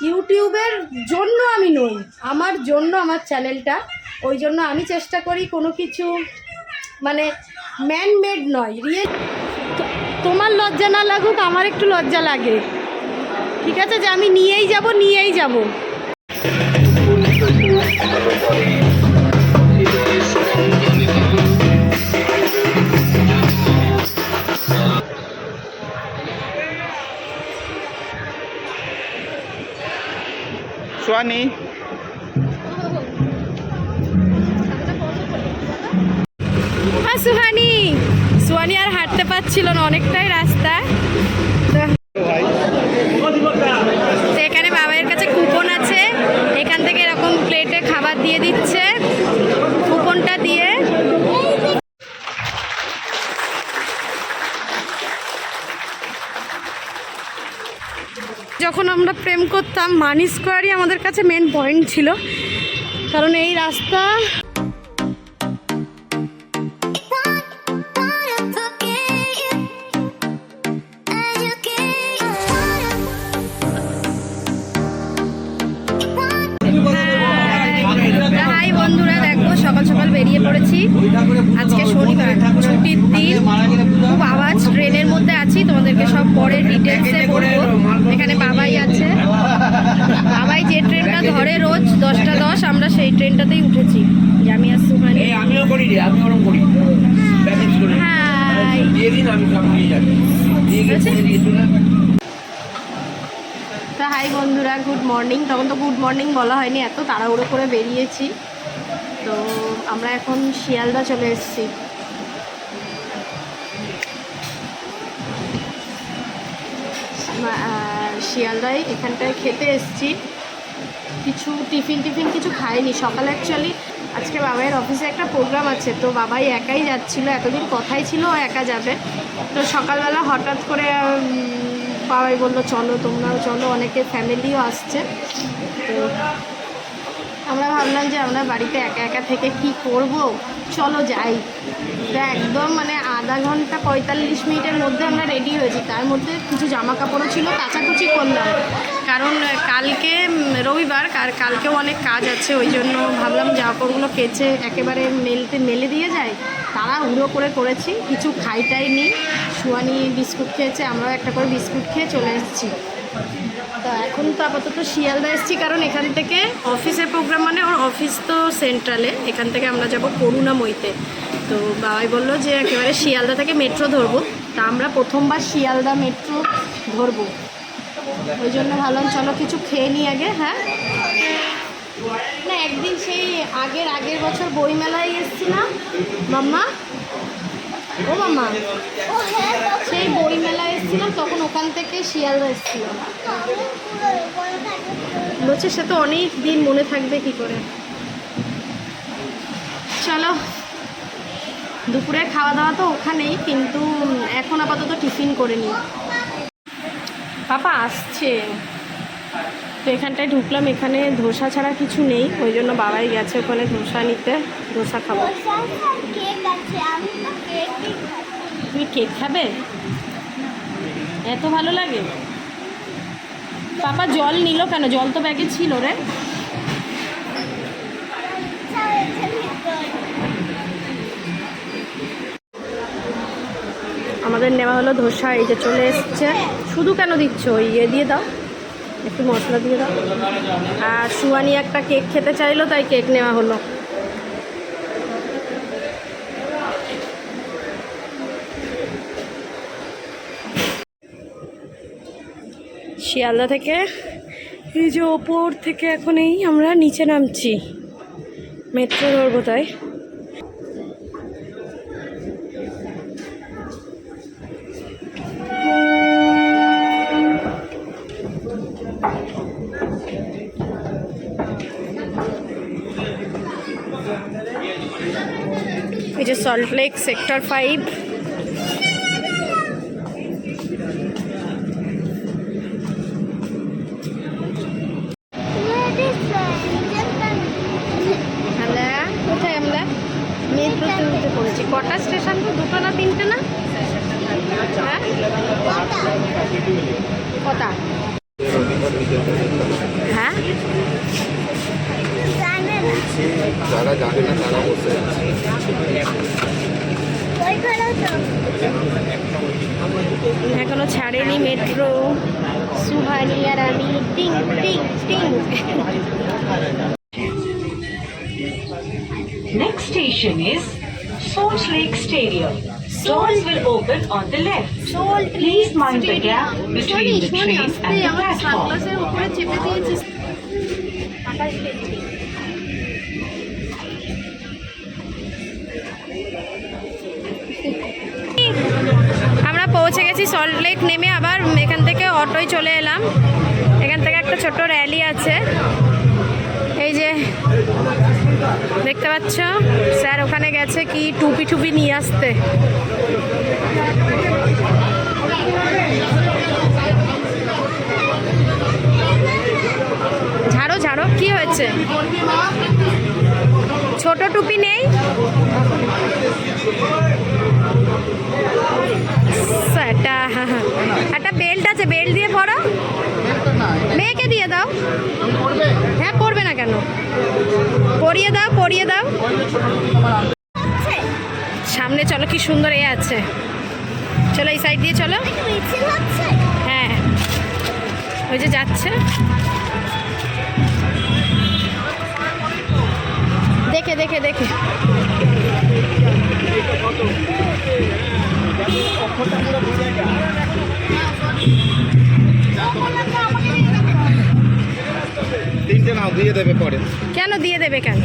ইউটিউবের জন্য আমি নই, আমার জন্য আমার চ্যানেলটা। ওই জন্য আমি চেষ্টা করি কোনো কিছু মানে ম্যান মেড নয় রিয়েল তোমার লজ্জা না লাগুক, আমার একটু লজ্জা লাগে। ঠিক আছে? যে আমি নিয়েই যাব নিয়েই যাব। সোয়ানি হ্যাঁ সুহানি। সুহানি আর হাঁটতে পারছিল না অনেকটাই রাস্তা তো এখানে বাবাইয়ের কাছে কুপন আছে এখান থেকে এরকম প্লেটে খাবার দিয়ে দিচ্ছে কুপনটা দিয়ে যখন আমরা করতাম মানি স্কোয়ারই আমাদের কাছে মেন পয়েন্ট ছিল। কারণ এই রাস্তা দেখো, সকাল সকাল বেরিয়ে পড়েছি। আজকে শনিবার, ছুটির দিন। খুব আওয়াজ, ট্রেনের মধ্যে আছি, তোমাদেরকে সব পরে ডিটেলসে বলব। এখানে বাবাই আছে। বাবাই যে ট্রেনটা ধরে রোজ দশটা দশ আমরা সেই ট্রেনটাতেই উঠেছি। জামিয়া সুহানি। আমিও করি রে আমি ওরকম করি। দিয়ে দিন আমি সব নিয়ে যাবি। দিয়ে। তা হাই বন্ধুরা গুড মর্নিং তখন তো গুড মর্নিং বলা হয়নি এত তাড়াহুড়ো করে বেরিয়েছি। তো আমরা এখন শিয়ালদা চলে এসেছি। শিয়ালদায় এখানটায় খেতে এসেছি। কিছু টিফিন টিফিন কিছু খাইনি। সকালে অ্যাকচুয়ালি আজকে বাবাইয়ের অফিসে একটা প্রোগ্রাম আছে, তো বাবাই একাই যাচ্ছিল, এতদিন কথাই ছিল ও একা যাবে। তো সকালবেলা হঠাৎ করে বাবাই বলল, চলো তোমরাও চলো। অনেকে ফ্যামিলিও আসছে। তো আমরা ভাবলাম যে আমরা বাড়িতে একা একা থেকে কি করব? চলো যাই। তো একদম মানে আধা ঘণ্টা পঁয়তাল্লিশ মিনিটের মধ্যে আমরা রেডি হয়েছি। তার মধ্যে কিছু জামা কাপড়ও ছিল, কাচাকুচি করলাম। কারণ কালকে রবিবার আর কালকেও অনেক কাজ আছে, ওই জন্য ভাবলাম জামা কাপড়গুলো কেচে একেবারে মেলতে, মেলে দিয়ে যায় তারা উড়ো করে করেছি, কিছু খাইটাই নি সুয়ানি বিস্কুট খেয়েছে, আমরাও একটা করে বিস্কুট খেয়ে চলে এসেছি। তো এখন তো আপাতত শিয়ালদা এসেছি, কারণ এখান থেকে অফিসের প্রোগ্রাম মানে ওর অফিস তো সেন্ট্রালে এখান থেকে আমরা যাব করুণাময়ীতে। তো বাবাই বলল যে একেবারে শিয়ালদা থেকে মেট্রো ধরবো। তা আমরা প্রথমবার শিয়ালদা মেট্রো ধরবো। ওই জন্য ভাবলাম, চলো কিছু খেয়ে নিই আগে হ্যাঁ? না, একদিন সেই আগের আগের বছর বইমেলায় এসছি না মাম্মা? ও মাম্মা সেই বইমেলায় এসেছিলাম তখন ওখান থেকে শিয়ালদা এসেছিলাম। বলছে সে তো অনেক দিন মনে থাকবে কি করে। চলো দুপুরে খাওয়া দাওয়া তো ওখানেই কিন্তু এখন আপাতত টিফিন করে নিই। পাপা আসছে। তো এখানটায় ঢুকলাম, এখানে ধোসা ছাড়া কিছু নেই, ওই জন্য বাবাই গেছে ওখানে ধোসা নিতে, ধোসা খাব। তুমি কেক খাবে? এত ভালো লাগে। পাপা জল নিল কেন? জল তো ব্যাগে ছিল রে। আমাদের নেওয়া হলো ধোসা, এই যে চলে এসছে। শুধু কেন দিচ্ছ? ইয়ে দিয়ে দাও। একটু মশলা দিয়ে দাও। আর সুয়ানি একটা কেক খেতে চাইলো, তাই কেক নেওয়া হলো। শিয়ালদা থেকে, এই যে ওপর থেকে এখন এই আমরা নিচে নামছি। মেট্রো ধরবো তাই। जो सॉल्ट लेक सेक्टर फाइव না যারা জানে না তারা বসে আছে এখনও ছাড়েনি মেট্রো সুহানি আর আমি টিং টিং টিং Next station is Salt Lake Stadium. Doors will open on the left. Please mind the gap between the train and the platform. Salt Lake নেমে আবার এখান থেকে অটোয় চলে এলাম। এখান থেকে একটা ছোট র্যালি আছে। এই যে, দেখতে পাচ্ছ? স্যার ওখানে গেছে কি টুপি টুপি নিয়ে আসতে। ঝাড়ো ঝাড়ো, কি হয়েছে? ছোট টুপি নেই। একটা একটা বেল্ট আছে বেল্ট দিয়ে পরো। মেয়েকে দিয়ে দাও। হ্যাঁ পরবে না কেন? পরিয়ে দাও পরিয়ে দাও। সামনে চলো কি সুন্দর এ আছে। চলো এই সাইড দিয়ে চলো। হ্যাঁ। ওই যে যাচ্ছে। দেখে দেখে। তিনটে নাও দিয়ে দেবে পরে। কেন দিয়ে দেবে কেন?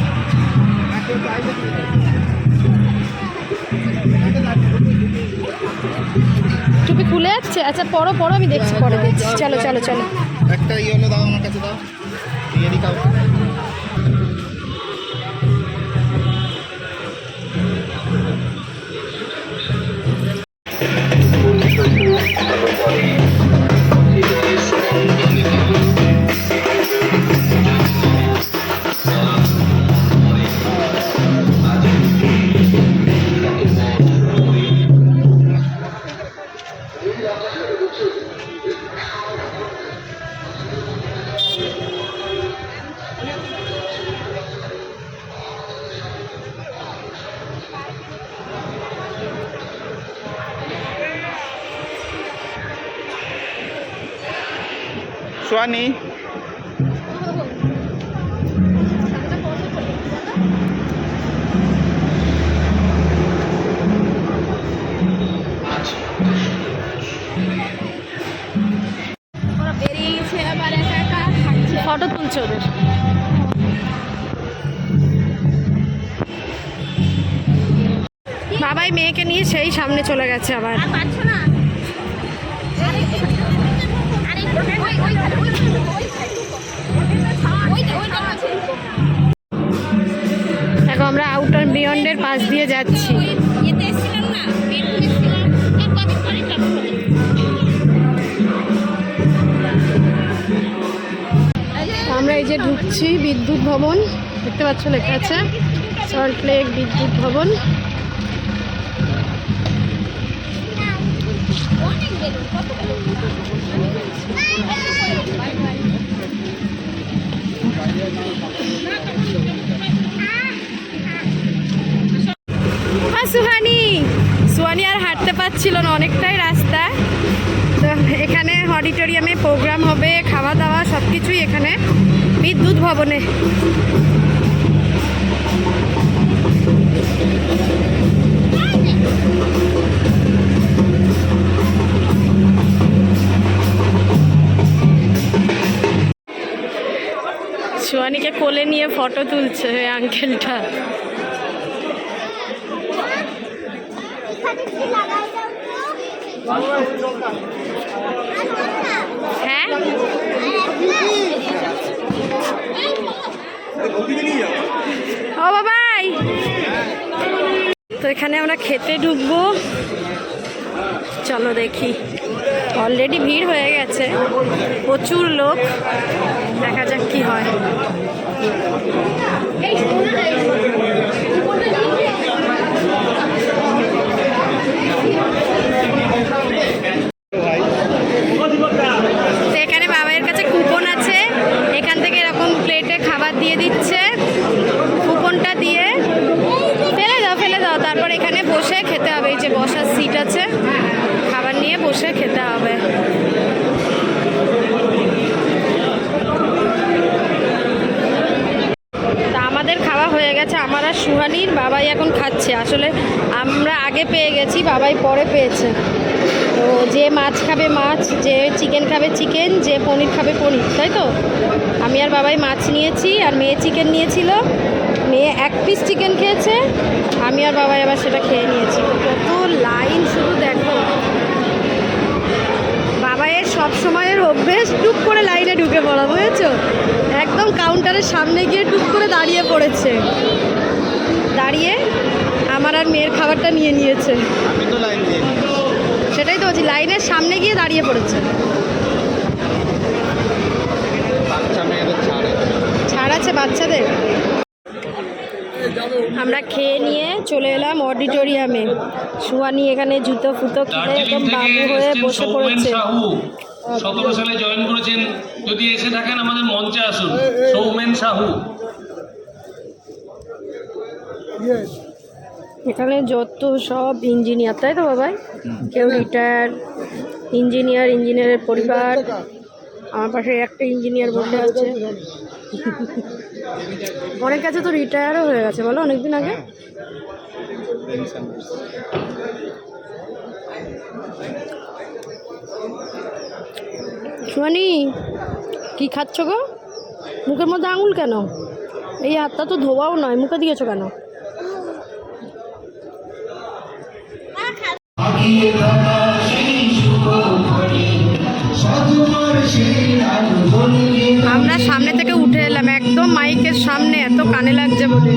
টুপি খুলে যাচ্ছে? আচ্ছা পরো পরো আমি দেখছি পরে দেখছি। চলো চলো চলো। একটা ইয়েলো দাও আমার কাছে দাও। দিয়ে দি ফটো তুলছে ওদের বাবাই মেয়েকে নিয়ে সেই সামনে চলে গেছে আবার পাচ্ছ না আরে আরে ওই ওই ওই ওই ওই দেখো আমরা আউটার বিয়ন্ডের পাশ দিয়ে যাচ্ছি যে ঢুকছি বিদ্যুৎ ভবন, দেখতে পাচ্ছ লেখা আছে সল্ট লেক বিদ্যুৎ ভবন। হ্যাঁ সুহানি। সুহানি আর হাঁটতে পারছিল না, অনেকটাই রাস্তা তো এখানে অডিটোরিয়ামে প্রোগ্রাম হবে সব কিছুই এখানে বিদ্যুৎ ভবনে। সুহানিকে কোলে নিয়ে ফটো তুলছে ওই আঙ্কেলটা এখানে কি লাগাই দাও তো হ্যাঁ? ও বাবাই। তো এখানে আমরা খেতে ঢুকবো। চলো দেখি। অলরেডি ভিড় হয়ে গেছে। প্রচুর লোক। দেখা যাক কি হয়। মজা আমাদের খাওয়া হয়ে গেছে। আমার আর সুহানির বাবাই এখন খাচ্ছে। আসলে আমরা আগে পেয়ে গেছি, বাবাই পরে পেয়েছে। তো যে মাছ খাবে মাছ, যে চিকেন খাবে চিকেন যে পনির খাবে পনির, তাই তো? আমি আর বাবাই মাছ নিয়েছি আর মেয়ে চিকেন নিয়েছিল। মেয়ে এক পিস চিকেন খেয়েছে। আমি আর বাবাই আবার সেটা খেয়ে নিয়েছি। কত লাইন শুধু দেখ সব সময়ের অভ্যেস টুক করে লাইনে ঢুকে পড়া বুঝেছ? একদম কাউন্টারের সামনে গিয়ে টুক করে দাঁড়িয়ে পড়েছে। দাঁড়িয়ে আমার আর মেয়ের খাবারটা নিয়ে নিয়েছে। আমি তো লাইন দিয়ে নিই। সেটাই তো বলছি লাইনের সামনে গিয়ে দাঁড়িয়ে পড়েছে। ছাড় আছে। বাচ্চাদের। আমরা খেয়ে নিয়ে চলে এলাম অডিটোরিয়ামে সুয়ানি এখানে জুতো ফুতো কিনে একদম বাবু হয়ে বসে পড়েছে। সাহু। সতেরো সালে জয়েন করেছেন। যদি এসে থাকেন, আমাদের মঞ্চে আসুন। সৌমেন সাহু। এখানে যত সব ইঞ্জিনিয়ার, তাই তো বাবাই? কেউ রিটায়ার, ইঞ্জিনিয়ার, ইঞ্জিনিয়ারের পরিবার। আমার পাশে একটা ইঞ্জিনিয়ার বসে আছে। অনেক কাছে তো রিটায়ারও হয়ে গেছে, বলো, অনেকদিন আগে? সুহানি, কি খাচ্ছ গো? মুখের মধ্যে আঙুল কেন? এই হাতটা তো ধোয়াও নয়, মুখে দিয়েছ কেন? আমরা সামনে থেকে উঠে এলাম, একদম মাইকের সামনে, এত কানে লাগছে বলে।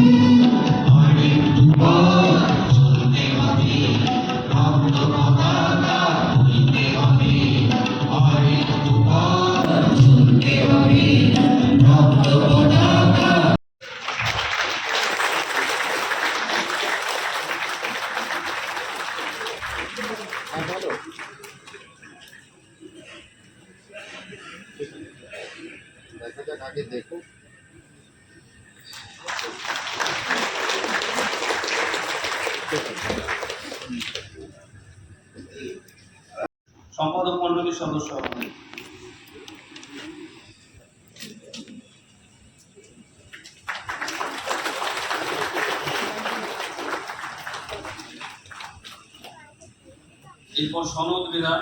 এরপর সনদ বিধান?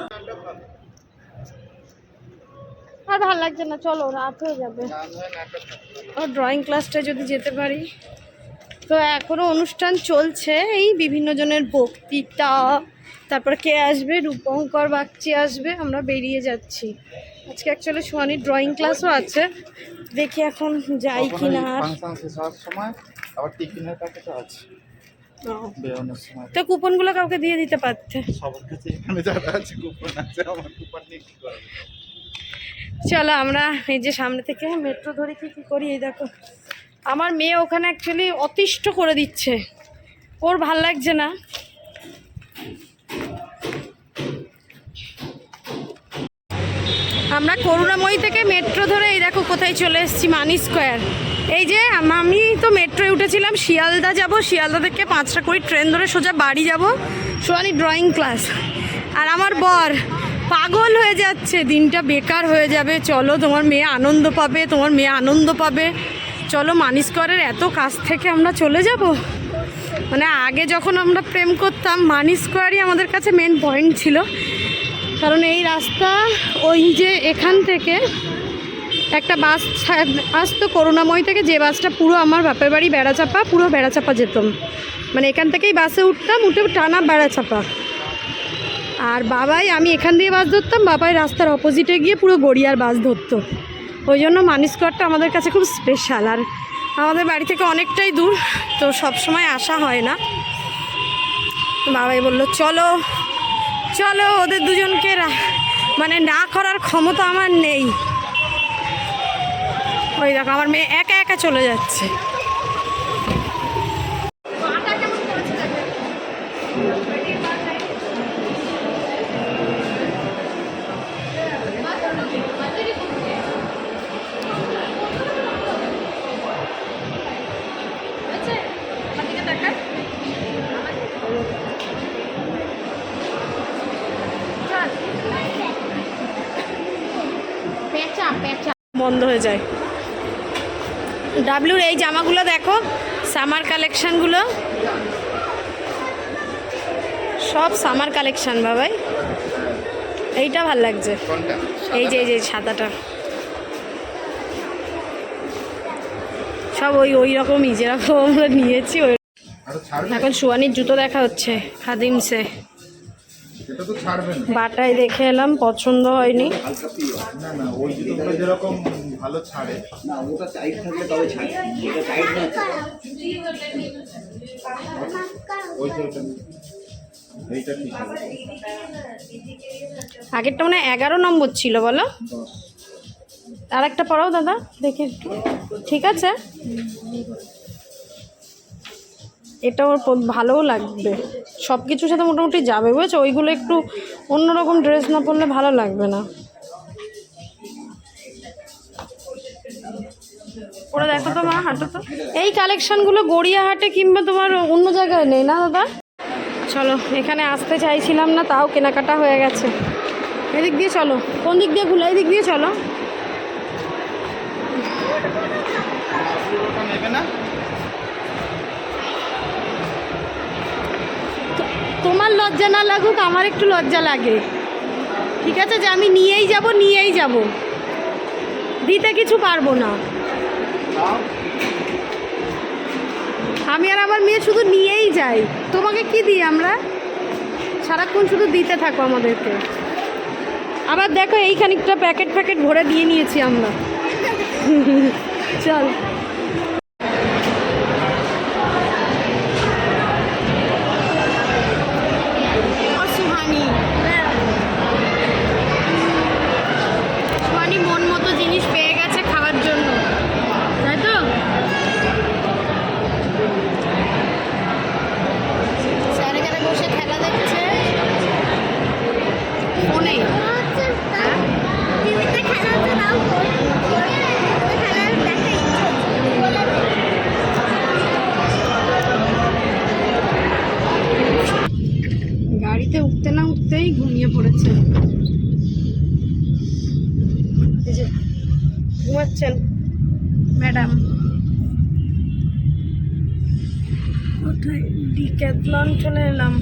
আর ভালো লাগছে না চলো রাত হয়ে যাবে। ও ড্রয়িং ক্লাসটা যদি যেতে পারি। তো এখনও অনুষ্ঠান চলছে এই বিভিন্ন জনের বক্তৃতা তারপর কে আসবে? রূপঙ্কর বাগচি আসবে আমরা বেরিয়ে যাচ্ছি। আজকে অ্যাকচুয়ালি সোয়ানির ড্রয়িং ক্লাসও আছে। দেখি এখন যাই কি না আর। সময় আবার টিফিনের প্যাকেটও আছে। বেরোনোর সময়। তো কুপনগুলো কাউকে দিয়ে দিতে পারতে? সবার কাছে এখানে যারা আছে কুপন আছে আমার কুপন নিয়ে কি করবে চলো আমরা এই যে সামনে থেকে মেট্রো ধরে কি কী করি এই দেখো। আমার মেয়ে ওখানে অ্যাকচুয়ালি অতিষ্ঠ করে দিচ্ছে। ওর ভালো লাগছে না। আমরা করুণাময়ী থেকে মেট্রো ধরে এই দেখো কোথায় চলে এসেছি, মানি স্কোয়ার। এই যে আমি তো মেট্রোয় উঠেছিলাম, শিয়ালদা যাব, শিয়ালদা থেকে পাঁচটা কুড়ি ট্রেন ধরে সোজা বাড়ি যাব সোয়ানি ড্রয়িং ক্লাস আর আমার বর পাগল হয়ে যাচ্ছে, দিনটা বেকার হয়ে যাবে। চলো, তোমার মেয়ে আনন্দ পাবে, তোমার মেয়ে আনন্দ পাবে। চলো, মানি স্কোয়ারের এত কাছ থেকে আমরা চলে যাব। মানে আগে যখন আমরা প্রেম করতাম, মানি স্কোয়ারই আমাদের কাছে মেন পয়েন্ট ছিল। কারণ এই রাস্তা, ওই যে এখান থেকে একটা বাস আসতো করুণাময় থেকে যে বাসটা পুরো আমার বাপের বাড়ি বেড়াচাপা, পুরো বেড়াচাপা যেতাম। মানে এখান থেকেই বাসে উঠতাম, উঠে টানা বেড়াচাপা। আর বাবাই, আমি এখান দিয়ে বাস ধরতাম, বাবাই রাস্তার অপোজিটে গিয়ে পুরো গড়িয়ার বাস ধরতো। ওই জন্য মানিস্করটা আমাদের কাছে খুব স্পেশাল আর আমাদের বাড়ি থেকে অনেকটাই দূর, তো সব সময় আসা হয় না। বাবাই বলল, চলো চলো, ওদের দুজনকে মানে না করার ক্ষমতা আমার নেই। ওই দেখো, আমার মেয়ে একা একা চলে যাচ্ছে। বন্ধ হয়ে যায়। ডাব্লিউর এই জামাগুলো দেখো সামার কালেকশানগুলো সব সামার কালেকশান বাবাই। এইটা ভালো লাগছে। এই যে এই যে সাদাটা। সব ওই ওই রকমই যেরকম আমরা নিয়েছি ওই এখন সুয়ানির জুতো দেখা হচ্ছে খাদিমসে। বাটায় দেখে এলাম পছন্দ হয়নি। না না ওই জুতোগুলো যেরকম ভালো ছাড়ে। না ওটা টাইট থাকলে তবে ছাড়ে। এটা টাইট না ওই এইটা ঠিক আগেরটা মানে এগারো নম্বর ছিল বলো? আর একটা পড়াও দাদা দেখে একটু। ঠিক আছে? এটা ওর ভালোও লাগবে। সব কিছুর সাথে মোটামুটি যাবে, বুঝেছ? ওইগুলো একটু অন্যরকম ড্রেস না পরলে ভালো লাগবে না। ওরা দেখো তো মা, হাঁটো তো। এই কালেকশনগুলো গড়িয়াহাটে কিংবা তোমার অন্য জায়গায় নেই না, দাদা? চলো, এখানে আসতে চাইছিলাম না, তাও কেনাকাটা হয়ে গেছে। এদিক দিয়ে চলো, কোন দিক দিয়ে ঘুলো এদিক দিয়ে চলো। লজ্জা না লাগুক, আমার একটু লজ্জা লাগে। ঠিক আছে? যে আমি নিয়েই যাব নিয়েই যাব। দিতে কিছু পারব না। আমি আর আমার মেয়ে শুধু নিয়েই যাই। তোমাকে কি দিই আমরা? সারাক্ষণ শুধু দিতে থাকো আমাদেরকে। আবার দেখো, এই খানিকটা প্যাকেট প্যাকেট ভরে দিয়ে নিয়েছি আমরা। চল। ডিক্যাথলন চলে এলাম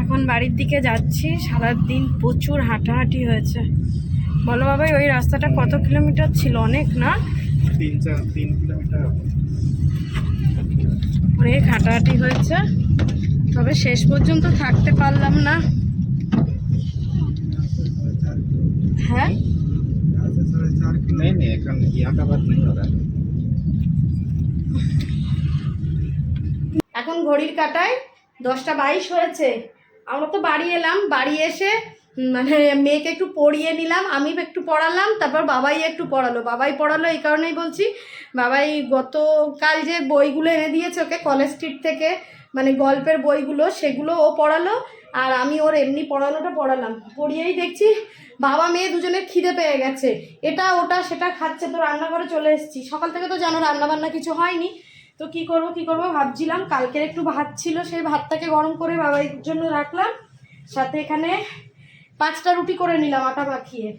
এখন বাড়ির দিকে যাচ্ছি সারাদিন প্রচুর হাঁটাহাঁটি হয়েছে বলো বাবাই ওই রাস্তাটা কত কিলোমিটার ছিল অনেক না তিন চার তিন কিলোমিটার হবে। অনেক হাঁটাহাঁটি হয়েছে তবে শেষ পর্যন্ত থাকতে পারলাম না হ্যাঁ नहीं नहीं এখন यहाँ का बात नहीं हो रहा है এখন ঘড়ির কাটায় দশটা বাইশ হয়েছে। আমরা তো বাড়ি এলাম, বাড়ি এসে মানে মেয়েকে একটু পড়িয়ে নিলাম, আমি একটু পড়ালাম, তারপর বাবাই একটু পড়ালো। বাবাই পড়ালো এই কারণেই বলছি, বাবাই গতকাল যে বইগুলো এনে দিয়েছে ওকে কলেজ স্ট্রিট থেকে মানে গল্পের বইগুলো, সেগুলো ও পড়ালো, আর আমি ওর এমনি পড়ানোটা পড়ালাম। পড়িয়েই দেখছি, বাবা মেয়ে দুজনের খিদে পেয়ে গেছে। এটা, ওটা, সেটা খাচ্ছে, তো রান্নাঘরে চলে এসেছি। সকাল থেকে তো জানো রান্না বান্না কিছু হয়নি। তো কি করব কি করব ভাবছিলাম, কালকের একটু ভাত ছিল, সেই ভাতটাকে গরম করে বাবার জন্য রাখলাম, সাথে এখানে পাঁচটা রুটি করে নিলাম আটা মাখিয়ে।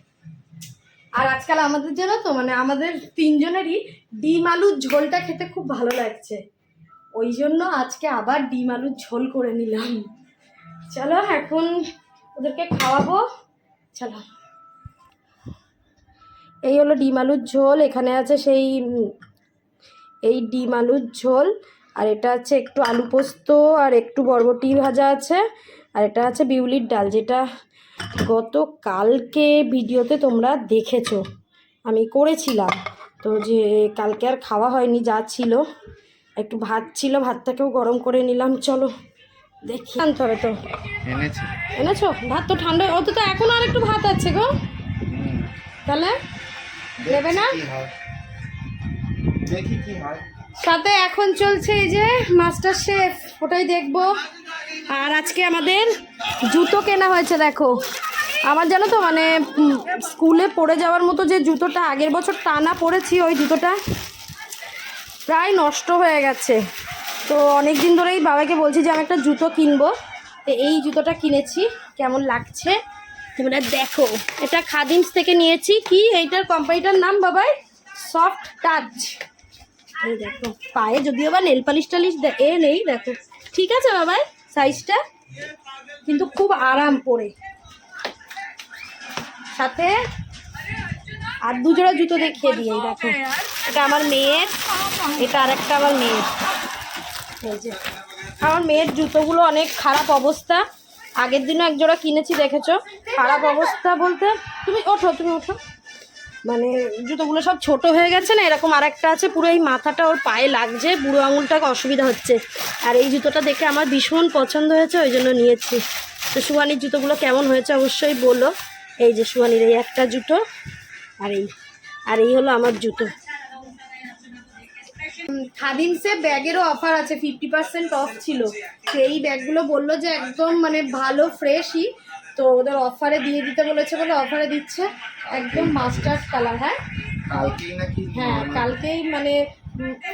আর আজকাল আমাদের জানো তো মানে আমাদের তিনজনেরই ডিম আলুর ঝোলটা খেতে খুব ভালো লাগছে। ওই জন্য আজকে আবার ডিম আলুর ঝোল করে নিলাম। চলো এখন ওদেরকে খাওয়াবো, চলো। এই হলো ডিম আলুর ঝোল, এখানে আছে সেই এই ডিম আলুর ঝোল আর এটা আছে একটু আলু পোস্ত আর একটু বরবটি ভাজা আছে আর এটা আছে বিউলির ডাল যেটা গত কালকে ভিডিওতে তোমরা দেখেছ। আমি করেছিলাম তো যে কালকে আর খাওয়া হয়নি যা ছিল। একটু ভাত ছিল ভাতটাকেও গরম করে নিলাম চলো দেখি। আনতে হবে তো। এনেছো। ভাত তো ঠান্ডা অত তো এখন আর একটু ভাত আছে গো। তাহলে? নেবে না? দেখি কি হয়। সাথে এখন চলছে এই যে মাস্টার শেফ, ওটাই দেখব। আর আজকে আমাদের জুতো কেনা হয়েছে, দেখো। আমার জানো তো মানে স্কুলে পড়ে যাওয়ার মতো যে জুতোটা, আগের বছর টানা পড়েছি ওই জুতোটা, প্রায় নষ্ট হয়ে গেছে। তো অনেক দিন ধরেই বাবাকে বলছি যে, আমি একটা জুতো কিনবো। তো এই জুতোটা কিনেছি, কেমন লাগছে? তোমরা দেখো, এটা খাদিমস থেকে নিয়েছি। কি? এইটার কোম্পানিটার নাম, বাবাই? সফট টাচ দেখো, পায়ে যদিও বা নেল পালিশ টালিশ এ নেই, দেখো। ঠিক আছে বাবাই সাইজটা কিন্তু খুব আরাম পরে। সাথে আর দুজোড়া জুতো দেখিয়ে এই দেখো। এটা আমার মেয়ের, এটা আর একটা আমার মেয়ের। আমার মেয়ের জুতোগুলো অনেক খারাপ অবস্থা। আগের দিনও এক জোড়া কিনেছি, দেখেছ? খারাপ অবস্থা বলতে তুমি ওঠো তুমি ওঠো। মানে জুতোগুলো সব ছোট হয়ে গেছে না, এরকম আর একটা আছে, পুরো এই মাথাটা ওর পায়ে লাগছে, বুড়ো আঙুলটাকে অসুবিধা হচ্ছে। আর এই জুতোটা দেখে আমার ভীষণ পছন্দ হয়েছে, ওই জন্য নিয়েছি। তো সুহানির জুতোগুলো কেমন হয়েছে অবশ্যই বলো। এই যে সুহানির এই একটা জুতো, আর এই আর এই হলো আমার জুতো। খাদিমসে ব্যাগেরও অফার আছে ফিফটি পার্সেন্ট অফ ছিল। এই ব্যাগগুলো বলল যে একদম মানে ভালো ফ্রেশই তো ওদের অফারে দিয়ে দিতে বলেছে বলে অফারে দিচ্ছে। একদম মাস্টার্ড কালার হ্যাঁ? হ্যাঁ কালকেই মানে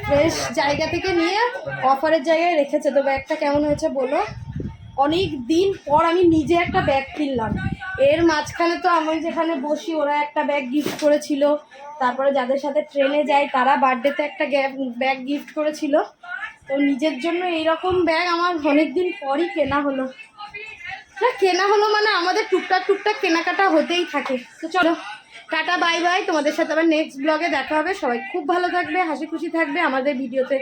ফ্রেশ জায়গা থেকে নিয়ে অফারের জায়গায় রেখেছে। তো ব্যাগটা কেমন হয়েছে বলো? অনেক দিন পর আমি নিজে একটা ব্যাগ কিনলাম। এর মাঝখানে তো আমি যেখানে বসি ওরা একটা ব্যাগ গিফট করেছিল। তারপরে যাদের সাথে ট্রেনে যাই তারা বার্থডেতে একটা ব্যাগ গিফট করেছিল। তো নিজের জন্য এইরকম ব্যাগ আমার অনেক দিন পরই কেনা হলো। না, কেনা হলো মানে আমাদের টুকটাক টুকটাক কেনাকাটা হতেই থাকে। তো চলো, টাটা, বাই বাই। তোমাদের সাথে আবার নেক্সট ব্লগে দেখা হবে। সবাই খুব ভালো থাকবে, হাসি খুশি থাকবে আমাদের ভিডিওতে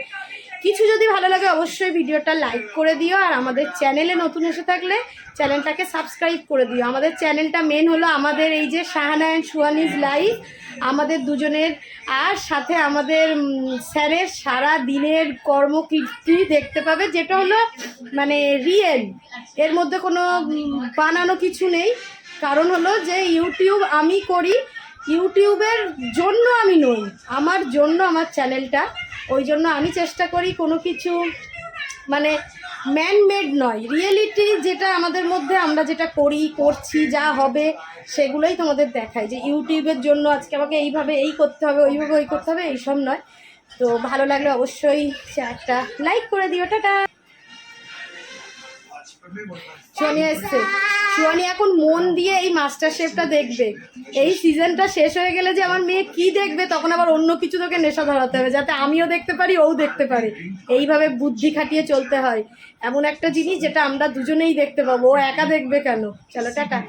কিছু যদি ভালো লাগে অবশ্যই ভিডিওটা লাইক করে দিও আর আমাদের চ্যানেলে নতুন এসে থাকলে চ্যানেলটাকে সাবস্ক্রাইব করে দিও। আমাদের চ্যানেলটা মেন হলো আমাদের এই যে শাহানা অ্যান্ড সুয়ানিজ লাইফ আমাদের দুজনের আর সাথে আমাদের স্যারের সারা দিনের কর্মকীর্তি দেখতে পাবে, যেটা হলো মানে রিয়েল এর মধ্যে কোনো বানানো কিছু নেই। কারণ হলো যে ইউটিউব আমি করি, ইউটিউবের জন্য আমি নই। আমার জন্য আমার চ্যানেলটা ওই জন্য আমি চেষ্টা করি কোনো কিছু মানে ম্যানমেড নয় রিয়েলিটি যেটা আমাদের মধ্যে আমরা যেটা করি, করছি, যা হবে, সেগুলোই তোমাদের দেখায় যে ইউটিউবের জন্য আজকে আমাকে এইভাবে এই করতে হবে, ওইভাবে ওই করতে হবে, এইসব নয়। তো ভালো লাগলে অবশ্যই একটা লাইক করে দিও, টাটা! সুয়ানি এসছে। সুয়ানি এখন মন দিয়ে এই মাস্টার শেফটা দেখবে। এই সিজনটা শেষ হয়ে গেলে যে আমার মেয়ে কি দেখবে, তখন আবার অন্য কিছু তোকে নেশা ধরাতে হবে, যাতে আমিও দেখতে পারি, ও দেখতে পারে। এইভাবে বুদ্ধি খাটিয়ে চলতে হয়। এমন একটা জিনিস যেটা আমরা দুজনেই দেখতে পাবো। ও একা দেখবে কেন? চলো, টাটা।